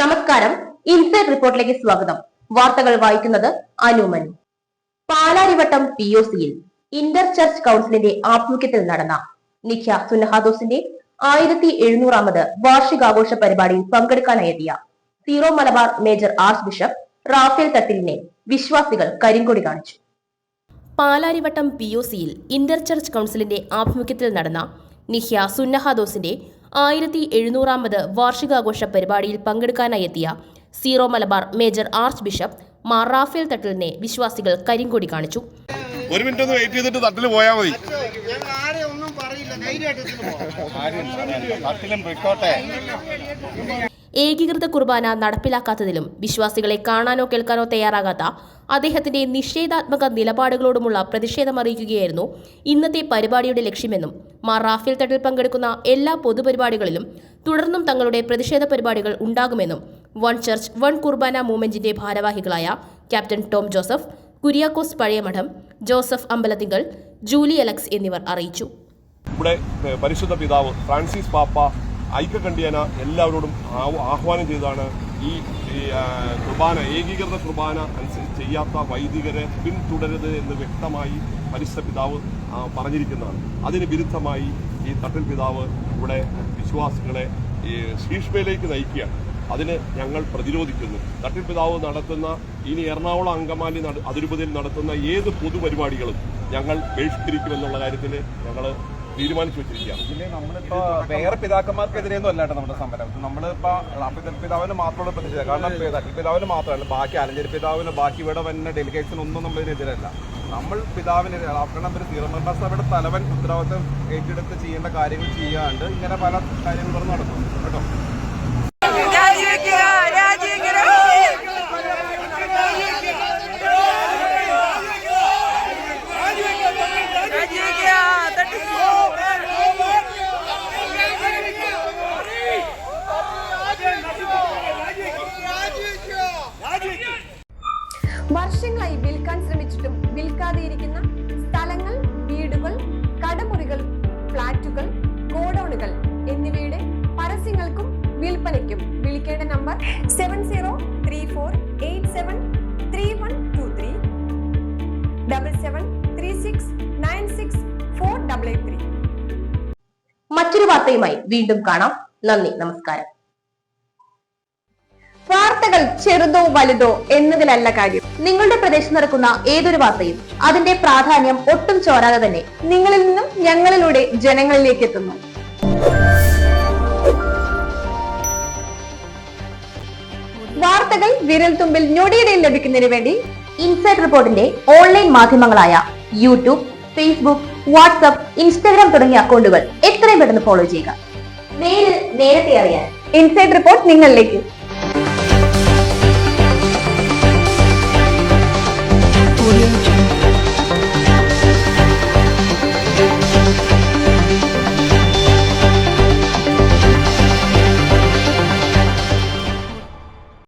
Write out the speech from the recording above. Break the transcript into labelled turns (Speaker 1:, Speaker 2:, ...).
Speaker 1: Inside റിപ്പോർട്ടിലേക്ക് സ്വാഗതം. വാർത്തകൾ വായിക്കുന്നത് അനുമനു പാലാരിവട്ടം പി ഒ സിയിൽ ഇന്റർ ചർച്ച് കൗൺസിലിന്റെ ആഭിമുഖ്യത്തിൽ നടന്ന നിഖ്യ സുനഹാദോസിന്റെ ആയിരത്തി എഴുന്നൂറാമത് വാർഷികാഘോഷ പരിപാടിയിൽ പങ്കെടുക്കാനായെത്തിയ Syro Malabar major archbishop Raphael തട്ടിലിനെ വിശ്വാസികൾ കരിങ്കൊടി കാണിച്ചു. പാലാരിവട്ടം പി ഒ സിയിൽ ഇന്റർ ചർച്ച് കൗൺസിലിന്റെ ആഭിമുഖ്യത്തിൽ നടന്ന നിഹ്യ സുന്നഹാദോസിന്റെ ആയിരത്തി എഴുന്നൂറാമത് വാർഷികാഘോഷ പരിപാടിയിൽ പങ്കെടുക്കാനായി എത്തിയ Syro Malabar major archbishop Mar Raphael തട്ടിലിനെ വിശ്വാസികൾ കരിങ്കൊടി കാണിച്ചു.
Speaker 2: ഒരു മിനിറ്റ് ഒന്ന് വെയിറ്റ് ചെയ്തിട്ട് തട്ടിൽ പോയാൽ മതി.
Speaker 3: ഞാൻ ആരെ ഒന്നും പറയില്ല. ധൈര്യമായിട്ട് ഇതിന് പോകാം.
Speaker 2: തട്ടിലും പൊയ്ക്കോട്ടെ.
Speaker 1: ഏകീകൃത കുർബാന നടപ്പിലാക്കാത്തതിലും വിശ്വാസികളെ കാണാനോ കേൾക്കാനോ തയ്യാറാകാത്ത അദ്ദേഹത്തിന്റെ നിഷേധാത്മക നിലപാടുകളോടുമുള്ള പ്രതിഷേധമറിയിക്കുകയായിരുന്നു ഇന്നത്തെ പരിപാടിയുടെ ലക്ഷ്യമെന്നും മാർ റാഫേൽ തട്ടിൽ പങ്കെടുക്കുന്ന എല്ലാ പൊതുപരിപാടികളിലും തുടർന്നും തങ്ങളുടെ പ്രതിഷേധ പരിപാടികൾ ഉണ്ടാകുമെന്നും വൺ ചർച്ച് വൺ കുർബാന മൂവ്മെന്റിന്റെ ഭാരവാഹികളായ captain Tom Joseph Kuriakose Pazhayamadom Joseph Ambalathinkal Julie Alex എന്നിവർ അറിയിച്ചു.
Speaker 2: നമ്മുടെ പരിശുദ്ധ പിതാവ് ഫ്രാൻസിസ് പാപ്പ ഐക്യകണ്ഠ്യേന എല്ലാവരോടും ആഹ്വാനം ചെയ്താണ് ഈ കുർബാന ഏകീകൃത കുർബാന അനുസരിച്ച് ചെയ്യാത്ത വൈദികരെ പിന്തുടരുത് എന്ന് വ്യക്തമായി പരിശുദ്ധ പിതാവ് പറഞ്ഞിരിക്കുന്നതാണ്. അതിന് വിരുദ്ധമായി ഈ തട്ടിൽ പിതാവ് ഇവിടെ വിശ്വാസികളെ ശീഷ്മയിലേക്ക് നയിക്കുകയാണ്. അതിന് ഞങ്ങൾ പ്രതിരോധിക്കുന്നു. തട്ടിൽ പിതാവ് നടത്തുന്ന ഇനി എറണാകുളം അങ്കമാലി അതിരൂപതയിൽ നടത്തുന്ന ഏത് പൊതുപരിപാടികളും ഞങ്ങൾ ബഹിഷ്കരിക്കുമെന്നുള്ള കാര്യത്തിൽ ഞങ്ങൾ തീരുമാനിച്ചു വെച്ചിരിക്കുകയാണ്
Speaker 4: വേറെ പിതാക്കന്മാർക്കെതിരെയൊന്നും അല്ലാട്ടോ നമ്മുടെ സമരം നമ്മളിപ്പോ പിതാവിന് മാത്രമുള്ള പ്രതിഷേധം കാരണം പിതാവിന് മാത്രമല്ല ബാക്കി അലഞ്ചേരി പിതാവിന് ബാക്കി ഇവിടെ വന്ന ഡെലിഗേറ്റ്സിനൊന്നും നമ്മളിതിനെതിരല്ല നമ്മൾ പിതാവിന് കാരണം ഒരു സീറോ സഭയുടെ തലവൻ ഉത്തരവാദിത്തം ഏറ്റെടുത്ത് ചെയ്യേണ്ട കാര്യങ്ങൾ ചെയ്യാണ്ട് ഇങ്ങനെ പല കാര്യങ്ങളും നടക്കും. കേട്ടോ?
Speaker 5: വർഷങ്ങളായി വിൽക്കാൻ ശ്രമിച്ചിട്ടും വിൽക്കാതെയിരിക്കുന്ന സ്ഥലങ്ങൾ വീടുകൾ കടമുറികൾ ഫ്ളാറ്റുകൾ ഗോഡൌണുകൾ എന്നിവയുടെ പരസ്യങ്ങൾക്കും വിൽപ്പനയ്ക്കും വിളിക്കേണ്ട number seven zero three four eight seven three one two three. Double seven three six nine six four double eight three.
Speaker 1: മറ്റൊരു വാർത്തയുമായി വീണ്ടും കാണാം. നന്ദി നമസ്കാരം. വാർത്തകൾ ചെറുതോ വലുതോ എന്നതിലല്ല കാര്യം. നിങ്ങളുടെ പ്രദേശത്ത് നടക്കുന്ന ഏതൊരു വാർത്തയും അതിന്റെ പ്രാധാന്യം ഒട്ടും ചോരാതെ തന്നെ നിങ്ങളിൽ നിന്നും ഞങ്ങളിലൂടെ ജനങ്ങളിലേക്ക് എത്തുന്നു. വാർത്തകൾ വിരൽ തുമ്പിൽ ഞൊടിയിടയിൽ ലഭിക്കുന്നതിന് വേണ്ടി ഇൻസൈഡ് റിപ്പോർട്ടിന്റെ ഓൺലൈൻ മാധ്യമങ്ങളായ യൂട്യൂബ് ഫേസ്ബുക്ക് വാട്സ്ആപ്പ് ഇൻസ്റ്റാഗ്രാം തുടങ്ങിയ അക്കൗണ്ടുകൾ എത്രയും പെട്ടെന്ന് ഫോളോ ചെയ്യുക. നേരിൽ നേരത്തെ അറിയാൻ ഇൻസൈഡ് റിപ്പോർട്ട് നിങ്ങളിലേക്ക്.